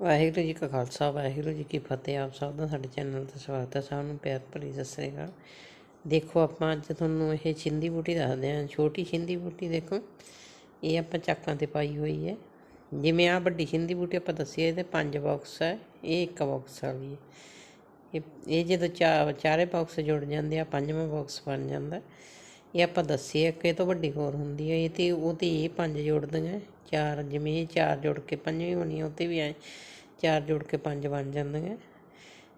ਵਾਹਿਗੁਰੂ ਜੀ ਕਾ ਖਾਲਸਾ, ਵਾਹਿਗੁਰੂ ਜੀ ਕੀ ਫਤਿਹ। ਆਪ ਸਭ ਦਾ ਸਾਡੇ ਚੈਨਲ ਤੇ ਸਵਾਗਤ ਹੈ। ਸਭ ਨੂੰ ਪਿਆਰ ਭਰੀ ਸਤਿ ਸ੍ਰੀ ਅਕਾਲ। ਦੇਖੋ ਆਪਾਂ ਅੱਜ ਤੁਹਾਨੂੰ ਇਹ ਛਿੰਦੀ ਬੂਟੀ ਦੱਸਦੇ ਹਾਂ। ਛੋਟੀ ਛਿੰਦੀ ਬੂਟੀ ਦੇਖੋ, ਇਹ ਆਪਾਂ ਚਾਕਾਂ ਤੇ ਪਾਈ ਹੋਈ ਹੈ। ਜਿਵੇਂ ਆ ਵੱਡੀ ਛਿੰਦੀ ਬੂਟੀ ਆਪਾਂ ਦੱਸੀ ਇਹਦੇ ਪੰਜ ਬਾਕਸ ਹੈ। ਇਹ ਇੱਕ ਬਾਕਸ ਵਾਲੀ ਹੈ। ਇਹ ਇਹ ਜਦੋਂ ਚਾ, ਚਾਰੇ ਬਾਕਸ ਜੁੜ ਜਾਂਦੇ ਆ, ਪੰਜਵਾਂ ਬਾਕਸ ਬਣ ਜਾਂਦਾ। ਇਹ ਆਪਾਂ ਦੱਸੀ ਹੈ ਕਿ ਇਹ ਤੋਂ ਵੱਡੀ ਹੋਰ ਹੁੰਦੀ ਹੈ ਇਹ ਤੇ ਉਹ ਤੇ ਇਹ ਪੰਜ ਜੋੜਦੀਆਂ ਚਾਰ ਜਿਵੇਂ ਇਹ ਚਾਰ ਜੋੜ ਕੇ ਪੰਜਵੀਂ ਬਣੀ ਉਹ ਤੇ ਵੀ ਐ ਚਾਰ ਜੋੜ ਕੇ ਪੰਜ ਬਣ ਜਾਂਦੀਆਂ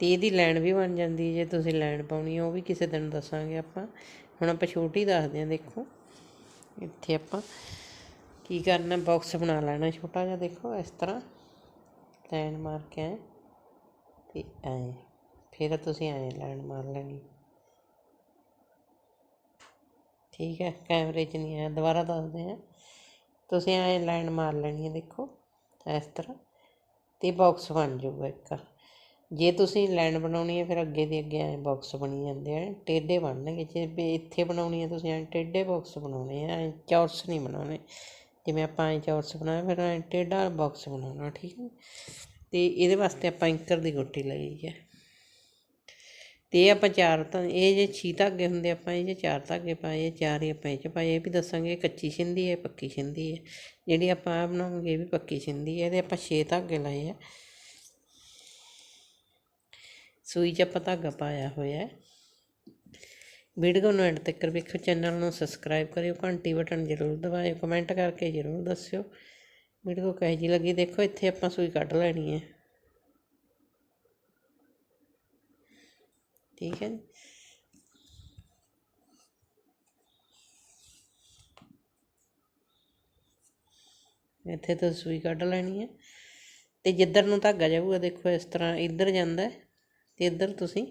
ਤੇ ਇਹਦੀ ਲਾਈਨ ਵੀ ਬਣ ਜਾਂਦੀ ਹੈ ਜੇ ਤੁਸੀਂ ਲਾਈਨ ਪਾਉਣੀ ਹੈ ਉਹ ਵੀ ਕਿਸੇ ਦਿਨ ਦੱਸਾਂਗੇ ਆਪਾਂ। ਹੁਣ ਆਪਾਂ ਛੋਟੀ ਦੱਸਦੇ ਹਾਂ ਦੇਖੋ। ਇੱਥੇ ਆਪਾਂ ਕੀ ਕਰਨਾ ਬਾਕਸ ਬਣਾ ਲੈਣਾ ਛੋਟਾ ਜਿਹਾ, ਦੇਖੋ, ਇਸ ਤਰ੍ਹਾਂ। ਲਾਈਨ ਮਾਰ ਕੇ ਐ, ਤੇ ਐ। ਫਿਰ ਤੁਸੀਂ ਐ ਲਾਈਨ ਮਾਰ ਲੈਣੀ। ਠੀਕ ਹੈ, ਕੈਮਰੇ 'ਚ ਨਹੀਂ ਆਇਆ, ਦੁਬਾਰਾ ਦੱਸਦੇ ਹਾਂ। ਤੁਸੀਂ ਐਂ ਲਾਈਨ ਮਾਰ ਲੈਣੀ ਹੈ, ਦੇਖੋ, ਇਸ ਤਰ੍ਹਾਂ। ਅਤੇ ਬਾਕਸ ਬਣ ਜਾਊਗਾ ਇੱਕ। ਜੇ ਤੁਸੀਂ ਲਾਈਨ ਬਣਾਉਣੀ ਹੈ, ਫਿਰ ਅੱਗੇ ਦੀ ਅੱਗੇ ਐਂ ਬਾਕਸ ਬਣੀ ਜਾਂਦੇ ਆ। ਟੇਢੇ ਬਣਨਗੇ, ਜੇ ਇੱਥੇ ਬਣਾਉਣੀ ਹੈ, ਤੁਸੀਂ ਐਂ ਟੇਢੇ ਬਾਕਸ ਬਣਾਉਣੇ ਆ, ਐਂ ਚੌਰਸ ਨਹੀਂ ਬਣਾਉਣੇ। ਜਿਵੇਂ ਆਪਾਂ ਐਂ ਚੌਰਸ ਬਣਾਇਆ, ਫਿਰ ਐਂ ਟੇਢਾ ਬਾਕਸ ਬਣਾਉਣਾ, ਠੀਕ ਹੈ। ਅਤੇ ਇਹਦੇ ਵਾਸਤੇ ਆਪਾਂ ਇੰਕਰ ਦੀ ਗੋਟੀ ਲਈ ਹੈ। ਤੇ ਇਹ ਆਪਾਂ ਚਾਰ ਤਾਂ ਇਹ ਜੇ ਛੀ ਧਾਗੇ ਹੁੰਦੇ, ਆਪਾਂ ਇਹ ਜੇ ਚਾਰ ਧਾਗੇ ਪਾਏ ਚਾਰ ਹੀ ਆਪਾਂ ਇਹ ਚ ਪਾਏ, ਇਹ ਵੀ ਦੱਸਾਂਗੇ ਕੱਚੀ ਛਿੰਦੀ ਹੈ ਪੱਕੀ ਛਿੰਦੀ ਹੈ। ਜਿਹੜੀ ਆਪਾਂ ਆ ਬਣਾਉਂਗੇ ਇਹ ਵੀ ਪੱਕੀ ਛਿੰਦੀ ਹੈ, ਇਹਦੇ ਆਪਾਂ 6 ਧਾਗੇ ਲਾਏ ਆ। ਸੂਈ 'ਚ ਆਪਾਂ ਧਾਗਾ ਪਾਇਆ ਹੋਇਆ ਹੈ। ਵੀਡੀਓ ਨੂੰ ਐਂਡ ਤੱਕ ਵੇਖੋ ਚੈਨਲ ਨੂੰ ਸਬਸਕ੍ਰਾਈਬ ਕਰਿਓ, ਘੰਟੀ ਬਟਨ ਜ਼ਰੂਰ ਦਬਾਇਓ, ਕਮੈਂਟ ਕਰਕੇ ਜ਼ਰੂਰ ਦੱਸਿਓ। ਵੀਡੀਓ ਕਹੇ ਜੀ ਲੱਗੀ ਦੇਖੋ, ਇੱਥੇ ਆਪਾਂ ਸੂਈ ਕੱਢ ਲੈਣੀ ਹੈ। ਠੀਕ ਹੈ ਜੀ। ਇੱਥੇ ਤੋਂ ਸੂਈ ਕੱਢ ਲੈਣੀ ਹੈ। ਤੇ ਜਿੱਧਰ ਨੂੰ ਧਾਗਾ ਜਾਊਗਾ, ਦੇਖੋ ਇਸ ਤਰ੍ਹਾਂ ਇੱਧਰ ਜਾਂਦਾ ਹੈ ਤੇ ਇੱਧਰ ਤੁਸੀਂ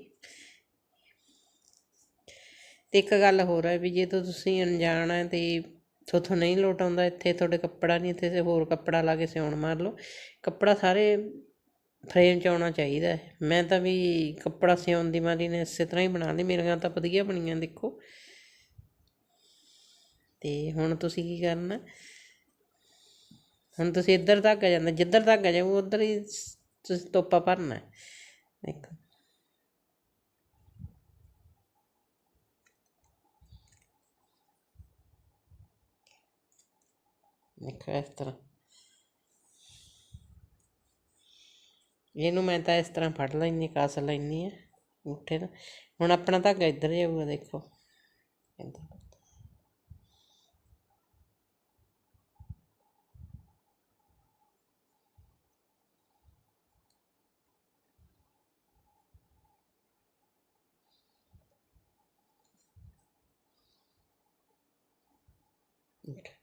ਤੇ ਇੱਕ ਗੱਲ ਹੋਰ ਹੈ ਵੀ ਜੇ ਤਾਂ ਤੁਸੀਂ ਅਣਜਾਣ ਹੈ ਤੇ ਤੁਹਾਥੋਂ ਨਹੀਂ ਲੋਟ ਆਉਂਦਾ, ਇੱਥੇ ਤੁਹਾਡੇ ਕੱਪੜਾ ਨਹੀਂ, ਇੱਥੇ ਹੋਰ ਕੱਪੜਾ ਲਾ ਕੇ ਸਿਉਣ ਮਾਰ ਲਓ। ਕੱਪੜਾ ਸਾਰੇ ਫਰੇਮ 'ਚ ਆਉਣਾ ਚਾਹੀਦਾ ਹੈ। ਮੈਂ ਤਾਂ ਵੀ ਕੱਪੜਾ ਸਿਉਣ ਦੀ ਮਾਰੀ ਨੇ ਇਸੇ ਤਰ੍ਹਾਂ ਹੀ ਬਣਾ ਲਈ ਮੇਰੀਆਂ ਤਾਂ ਵਧੀਆ ਬਣੀਆਂ, ਦੇਖੋ। ਤੇ ਹੁਣ ਤੁਸੀਂ ਕੀ ਕਰਨਾ? ਹੁਣ ਤੁਸੀਂ ਇੱਧਰ ਤੱਕ ਆ ਜਾਂਦਾ ਜਿੱਧਰ ਤੱਕ ਜਾਓ, ਉਧਰ ਹੀ ਤੁਸੀਂ ਤੋਪਾ ਭਰਨਾ ਦੇਖੋ। ਦੇਖੋ ਇਸ ਤਰ੍ਹਾਂ। ਇਹਨੂੰ ਮੈਂ ਤਾਂ ਇਸ ਤਰ੍ਹਾਂ ਫੜ ਲੈਣੀ ਕਸ ਲੈਣੀ ਹੈ ਮੁੱਠੇ ਨਾਲ ਹੁਣ ਆਪਣਾ ਧਾਗਾ ਇੱਧਰ ਜਾਊਗਾ, ਦੇਖੋ। ਇੱਧਰ। Okay.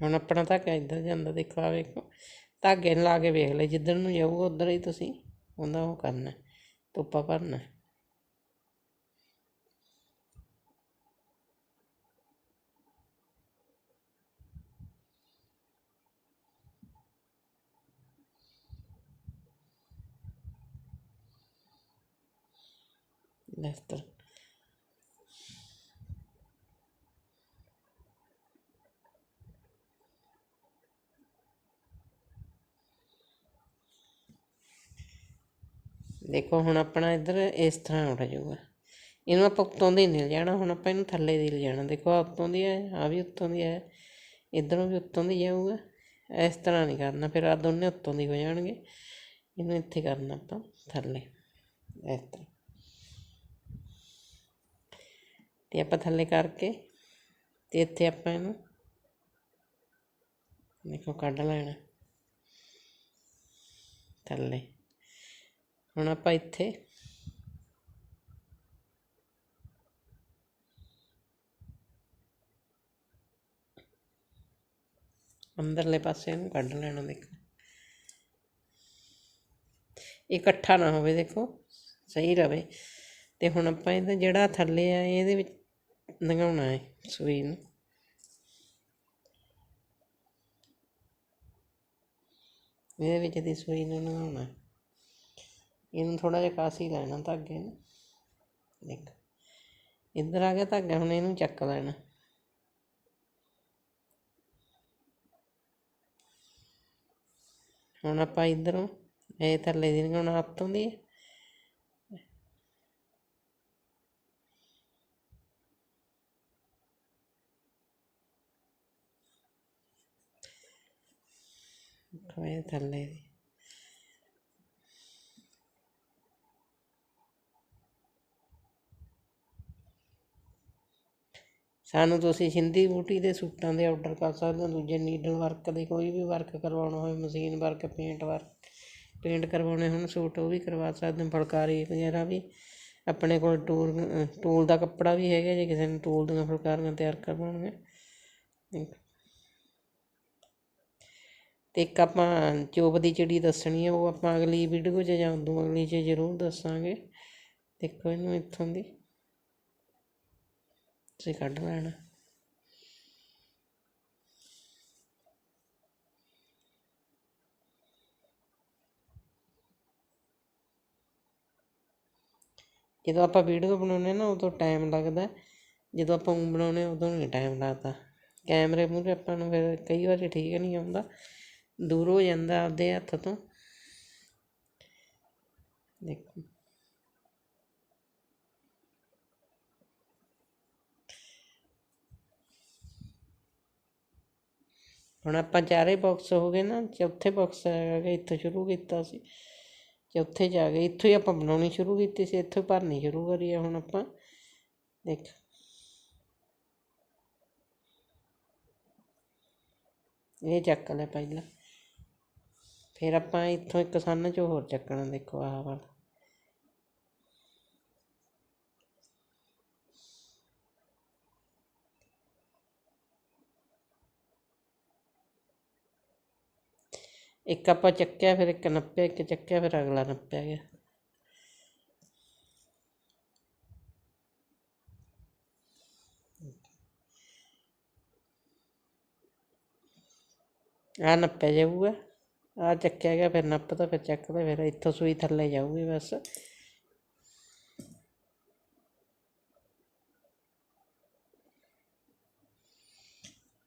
ਹੁਣ ਆਪਣਾ ਧਾਗਾ ਇੱਧਰ ਜਾਂਦਾ ਦੇਖੋ ਆ ਵੇਖੋ, ਧਾਗੇ ਨੂੰ ਲਾ ਕੇ ਵੇਖ ਲੈ ਜਿੱਧਰ ਨੂੰ ਜਾਊਗਾ ਉਧਰ ਹੀ ਤੁਸੀਂ ਉਹਦਾ ਉਹ ਕਰਨਾ, ਤੋਪਾ ਭਰਨਾ। ਇਸ ਦੇਖੋ, ਹੁਣ ਆਪਣਾ ਇੱਧਰ ਇਸ ਤਰ੍ਹਾਂ ਉੱਠ ਜਾਊਗਾ। ਇਹਨੂੰ ਆਪਾਂ ਉੱਤੋਂ ਦੀ ਨਹੀਂ ਜਾਣਾ ਹੁਣ ਆਪਾਂ ਇਹਨੂੰ ਥੱਲੇ ਦੀ ਲਿਜਾਣਾ ਦੇਖੋ, ਆਹ ਉੱਤੋਂ ਦੀ ਹੈ ਆ ਵੀ ਉੱਤੋਂ ਦੀ ਹੈ, ਇੱਧਰੋਂ ਵੀ ਉੱਤੋਂ ਦੀ ਜਾਊਗਾ। ਇਸ ਤਰ੍ਹਾਂ ਨਹੀਂ ਕਰਨਾ, ਫਿਰ ਆ ਦੋਨੇ ਉੱਤੋਂ ਦੀ ਹੋ ਜਾਣਗੇ। ਇਹਨੂੰ ਇੱਥੇ ਕਰਨਾ ਆਪਾਂ ਥੱਲੇ, ਇਸ ਤਰ੍ਹਾਂ। ਤੇ ਆਪਾਂ ਥੱਲੇ ਕਰਕੇ, ਤੇ ਇੱਥੇ ਆਪਾਂ ਇਹਨੂੰ ਦੇਖੋ, ਕੱਢ ਲੈਣਾ। ਥੱਲੇ। ਹੁਣ ਆਪਾਂ ਇੱਥੇ ਅੰਦਰਲੇ ਪਾਸੇ ਨੂੰ ਕੱਢ ਲੈਣਾ, ਦੇਖੋ। ਇਕੱਠਾ ਨਾ ਹੋਵੇ, ਦੇਖੋ। ਸਹੀ ਰਵੇ। ਤੇ ਹੁਣ ਆਪਾਂ ਇਹਦਾ ਜਿਹੜਾ ਥੱਲੇ ਆ, ਇਹਦੇ ਵਿੱਚ ਲੰਘਾਉਣਾ ਹੈ ਸੂਈ ਨੂੰ। ਇਹਦੇ ਵਿੱਚ ਦੀ ਸੂਈ ਨੂੰ ਲੰਘਾਉਣਾ ਇਹਨੂੰ ਥੋੜਾ ਜਿਹਾ ਕਾਸ ਹੀ ਲੈਣਾ ਧਾਗੇ ਨੂੰ ਦੇਖ ਇੱਧਰ ਆ ਗਿਆ ਧਾਗਾ ਹੁਣ ਇਹਨੂੰ ਚੱਕ ਲੈਣਾ ਹੁਣ ਆਪਾਂ ਇੱਧਰੋਂ ਇਹ ਥੱਲੇ ਦੀ ਹੁਣ ਹੱਥੋਂ ਦੀ ਹੈ। ਦੇਖੋ ਇਹ ਥੱਲੇ ਦੀ ਸਾਨੂੰ ਤੁਸੀਂ ਸਿੰਧੀ ਬੂਟੀ ਦੇ ਸੂਟਾਂ ਦੇ ਆਰਡਰ ਕਰ ਸਕਦੇ ਹੋ, ਦੂਜੇ ਨੀਡਲ ਵਰਕ ਦੇ ਕੋਈ ਵੀ ਵਰਕ ਕਰਵਾਉਣਾ ਹੋਵੇ machine work paint work paint ਕਰਵਾਉਣੇ ਹੋਣ, ਸੂਟ ਉਹ ਵੀ ਕਰਵਾ ਸਕਦੇ ਹੋ, ਫੁਲਕਾਰੀ ਵਗੈਰਾ ਵੀ। ਆਪਣੇ ਕੋਲ ਟੂਲ ਟੂਲ ਦਾ ਕੱਪੜਾ ਵੀ ਹੈਗਾ, ਜੇ ਕਿਸੇ ਨੇ ਟੂਲ ਦੀਆਂ ਫੁਲਕਾਰੀਆਂ ਤਿਆਰ ਕਰਵਾਉਣੀਆਂ। ਦੇਖੋ। ਤੇ ਇੱਕ ਆਪਾਂ ਚੋਪ ਦੀ ਚਿੜੀ ਦੱਸਣੀ ਹੈ ਉਹ ਆਪਾਂ ਅਗਲੀ ਵੀਡੀਓ 'ਚ ਜਾਂ ਉਦੋਂ ਅਗਲੀ 'ਚ ਜ਼ਰੂਰ ਦੱਸਾਂਗੇ। ਦੇਖੋ ਇਹਨੂੰ ਇੱਥੋਂ ਦੀ। ਤੁਸੀਂ ਕੱਢ ਲੈਣਾ। ਜਦੋਂ ਆਪਾਂ ਵੀਡੀਓ ਬਣਾਉਂਦੇ ਨਾ ਉਦੋਂ ਟਾਈਮ ਲੱਗਦਾ ਜਦੋਂ ਆਪਾਂ ਊਂ ਬਣਾਉਂਦੇ ਹਾਂ, ਉਦੋਂ ਨਹੀਂ ਟਾਈਮ ਲੱਗਦਾ। ਕੈਮਰੇ ਮੂਹਰੇ ਆਪਾਂ ਨੂੰ ਫਿਰ ਕਈ ਵਾਰੀ ਠੀਕ ਨਹੀਂ ਆਉਂਦਾ। ਦੂਰ ਹੋ ਜਾਂਦਾ ਆਪਦੇ ਹੱਥ ਤੋਂ। ਦੇਖੋ। ਹੁਣ ਆਪਾਂ ਚਾਰੇ ਬਾਕਸ ਹੋ ਗਏ ਨਾ, ਚੌਥੇ ਬਾਕਸ ਹੈਗਾ ਇੱਥੋਂ ਸ਼ੁਰੂ ਕੀਤਾ ਸੀ। ਚੌਥੇ ਜਾ ਗਏ, ਇੱਥੋਂ ਹੀ ਆਪਾਂ ਬਣਾਉਣੀ ਸ਼ੁਰੂ ਕੀਤੀ ਸੀ, ਇੱਥੋਂ ਹੀ ਭਰਨੀ ਸ਼ੁਰੂ ਕਰੀ ਆ ਹੁਣ ਆਪਾਂ। ਦੇਖ। ਇਹ ਚੱਕ ਲੈ ਪਹਿਲਾਂ। ਫਿਰ ਆਪਾਂ ਇੱਥੋਂ ਇੱਕ ਸੰਨ ਚੋਂ ਹੋਰ ਚੱਕਣਾ, ਦੇਖੋ ਆਹ ਵਾਲਾ। ਇੱਕ ਆਪਾਂ ਚੱਕਿਆ, ਫਿਰ ਇੱਕ ਨੱਪਿਆ, ਇੱਕ ਚੱਕਿਆ, ਫਿਰ ਅਗਲਾ ਨੱਪਿਆ ਗਿਆ। ਆ ਨੱਪਿਆ ਜਾਊਗਾ। ਆ ਚੱਕਿਆ ਗਿਆ, ਫਿਰ ਨੱਪਦਾ, ਫਿਰ ਚੱਕਦਾ, ਫਿਰ ਇੱਥੋਂ ਸੂਈ ਥੱਲੇ ਜਾਊਗੀ ਬਸ।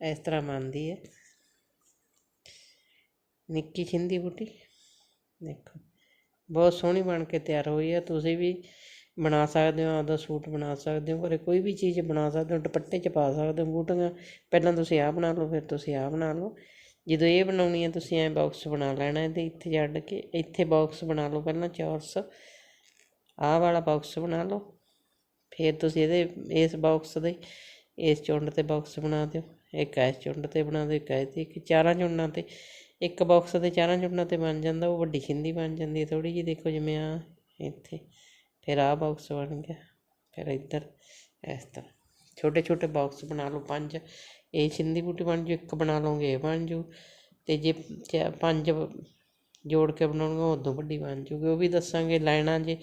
ਇਸ ਤਰ੍ਹਾਂ ਬਣਦੀ ਹੈ। ਨਿੱਕੀ ਛਿੰਦੀ ਬੂਟੀ। ਦੇਖੋ, ਬਹੁਤ ਸੋਹਣੀ ਬਣ ਕੇ ਤਿਆਰ ਹੋਈ ਆ। ਤੁਸੀਂ ਵੀ ਬਣਾ ਸਕਦੇ ਹੋ, ਆਪਦਾ ਸੂਟ ਬਣਾ ਸਕਦੇ ਹੋ, ਘਰੇ ਕੋਈ ਵੀ ਚੀਜ਼ ਬਣਾ ਸਕਦੇ ਹੋ, ਦੁਪੱਟੇ 'ਚ ਪਾ ਸਕਦੇ ਹੋ, ਬੂਟੀਆਂ। ਪਹਿਲਾਂ ਤੁਸੀਂ ਆਹ ਬਣਾ ਲਓ, ਫਿਰ ਤੁਸੀਂ ਆਹ ਬਣਾ ਲਓ। ਜਦੋਂ ਇਹ ਬਣਾਉਣੀ ਹੈ ਤੁਸੀਂ ਐਂ ਬਾਕਸ ਬਣਾ ਲੈਣਾ ਇਹਦੇ ਇੱਥੇ ਜੜ ਕੇ। ਇੱਥੇ ਬਾਕਸ ਬਣਾ ਲਓ ਪਹਿਲਾਂ ਚੌਰਸ। ਆਹ ਵਾਲਾ ਬਾਕਸ ਬਣਾ ਲਓ। ਫਿਰ ਤੁਸੀਂ ਇਹਦੇ, ਇਸ ਬਾਕਸ ਦੇ, ਇਸ ਚੁੰਡ ਤੇ ਬਾਕਸ ਬਣਾ ਦਿਓ। ਇੱਕ ਇਸ ਚੁੰਡ ਤੇ ਬਣਾ ਦਿਓ, ਇੱਕ ਇਸ ਤੇ, ਇੱਕ ਚਾਰਾਂ ਚੁੰਡਾਂ ਤੇ। ਇੱਕ ਬਾਕਸ ਦੇ ਚਾਰਾਂ ਚੁੰਡਾਂ ਤੇ ਬਣ ਜਾਂਦਾ, ਉਹ ਵੱਡੀ ਖਿੰਦੀ ਬਣ ਜਾਂਦੀ ਹੈ ਥੋੜੀ ਜਿਹੀ, ਦੇਖੋ ਜਿਵੇਂ ਆ ਇੱਥੇ, ਫਿਰ ਆਹ ਬਾਕਸ ਬਣ ਗਿਆ, ਫਿਰ ਇੱਧਰ, ਇਸ ਤਰ੍ਹਾਂ। ਛੋਟੇ ਛੋਟੇ ਬਾਕਸ ਬਣਾ ਲਓ, ਪੰਜ, ਇਹ ਛਿੰਦੀ ਬੂਟੀ ਬਣ ਜੂ, ਇੱਕ ਬਣਾ ਲਓਗੇ, ਇਹ ਬਣ ਜੂ, ਤੇ ਜੇ ਚ- ਪੰਜ ਜੋੜ ਕੇ ਬਣਾਉਣਗੇ, ਉਦੋਂ ਵੱਡੀ ਬਣ ਜੂਗੀ। ਉਹ ਵੀ ਦੱਸਾਂਗੇ ਲਾਈਨਾਂ ਜੇ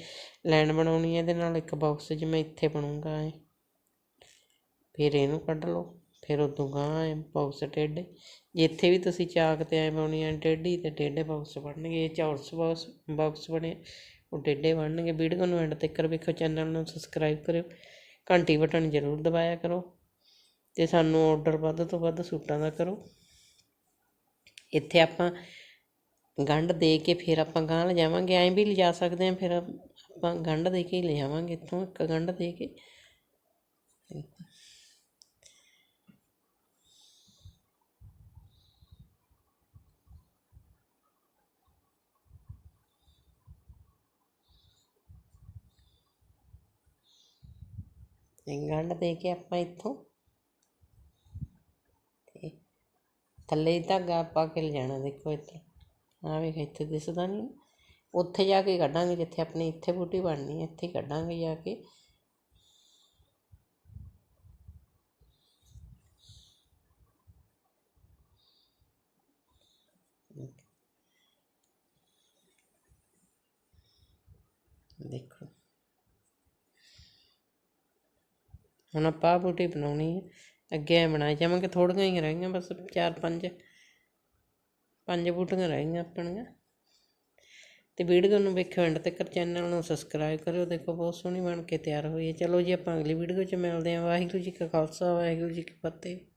ਲਾਈਨ ਬਣਾਉਣੀ ਹੈ, ਇਹਦੇ ਨਾਲ ਇੱਕ ਬਾਕਸ ਜਿਵੇਂ ਇੱਥੇ ਬਣੂਗਾ ਐ ਫਿਰ ਇਹਨੂੰ ਕੱਢ ਲਓ। ਫਿਰ ਉਦੋਂ ਗਾਂਹ ਐ ਬਾਕਸ ਟੇਢੇ। ਜੇ ਇੱਥੇ ਵੀ ਤੁਸੀਂ ਚਾਕ ਤੇ ਐ ਪਾਉਣੀ ਐ ਟੇਢੀ ਅਤੇ ਟੇਢੇ ਬਾਕਸ ਬਣਨਗੇ। ਇਹ ਚੌਰਸ ਬਾਕਸ ਬਾਕਸ ਬਣੇ, ਉਹ ਟੇਢੇ ਬਣਨਗੇ। ਵੀਡੀਓ ਨੂੰ ਐਂਡ ਤੱਕ ਵੇਖੋ, ਚੈਨਲ ਨੂੰ ਸਬਸਕ੍ਰਾਈਬ ਕਰਿਓ। ਘੰਟੀ ਬਟਨ ਜ਼ਰੂਰ ਦਬਾਇਆ ਕਰੋ। ਤੇ ਸਾਨੂੰ ਆਰਡਰ ਵੱਧ ਤੋਂ ਵੱਧ ਸੂਟਾਂ ਦਾ ਕਰੋ। ਇੱਥੇ ਆਪਾਂ ਗੰਢ ਦੇ ਕੇ ਫਿਰ ਆਪਾਂ ਗਾਂ ਲਿਜਾਵਾਂਗੇ। ਐਂ ਵੀ ਲਿਜਾ ਸਕਦੇ ਹਾਂ ਫਿਰ ਆਪਾਂ ਗੰਢ ਦੇ ਕੇ ਹੀ ਲਿਜਾਵਾਂਗੇ। ਇੱਥੋਂ ਇੱਕ ਗੰਢ ਦੇ ਕੇ। ਗੰਢ ਦੇ ਕੇ ਆਪਾਂ ਇੱਥੋਂ ਤੇ ਥੱਲੇ ਹੀ ਧਾਗਾ ਪਾ ਕੇ ਲਿਜਾਣਾ, ਦੇਖੋ ਇੱਥੇ। ਆ ਵੇਖ, ਇੱਥੇ ਦਿਸਦਾ ਨਹੀਂ ਉੱਥੇ ਜਾ ਕੇ ਕੱਢਾਂਗੇ, ਜਿੱਥੇ ਆਪਣੀ ਇੱਥੇ ਬੂਟੀ ਬਣਨੀ ਹੈ, ਇੱਥੇ ਹੀ ਕੱਢਾਂਗੇ ਜਾ ਕੇ। ਦੇਖੋ। ਹੁਣ ਆਪਾਂ ਆਹ ਬੂਟੀ ਬਣਾਉਣੀ ਹੈ ਅੱਗੇ ਐਂ ਬਣਾਈ ਜਾਵਾਂਗੇ ਥੋੜੀਆਂ ਹੀ ਰਹਿ ਗਈਆਂ, ਬਸ ਚਾਰ ਪੰਜ ਪੰਜ ਬੂਟੀਆਂ ਰਹਿ ਗਈਆਂ ਆਪਣੀਆਂ। ਤੇ ਵੀਡੀਓ ਨੂੰ ਵੇਖਿਓ ਐਂਡ ਤੱਕ ਚੈਨਲ ਨੂੰ ਸਬਸਕ੍ਰਾਈਬ ਕਰਿਓ। ਦੇਖੋ, ਬਹੁਤ ਸੋਹਣੀ ਬਣ ਕੇ ਤਿਆਰ ਹੋਈ ਹੈ ਚਲੋ ਜੀ, ਆਪਾਂ ਅਗਲੀ ਵੀਡੀਓ 'ਚ ਮਿਲਦੇ ਹਾਂ। ਵਾਹਿਗੁਰੂ ਜੀ ਕਾ ਖਾਲਸਾ, ਵਾਹਿਗੁਰੂ ਜੀ ਕੀ ਫਤਿਹ।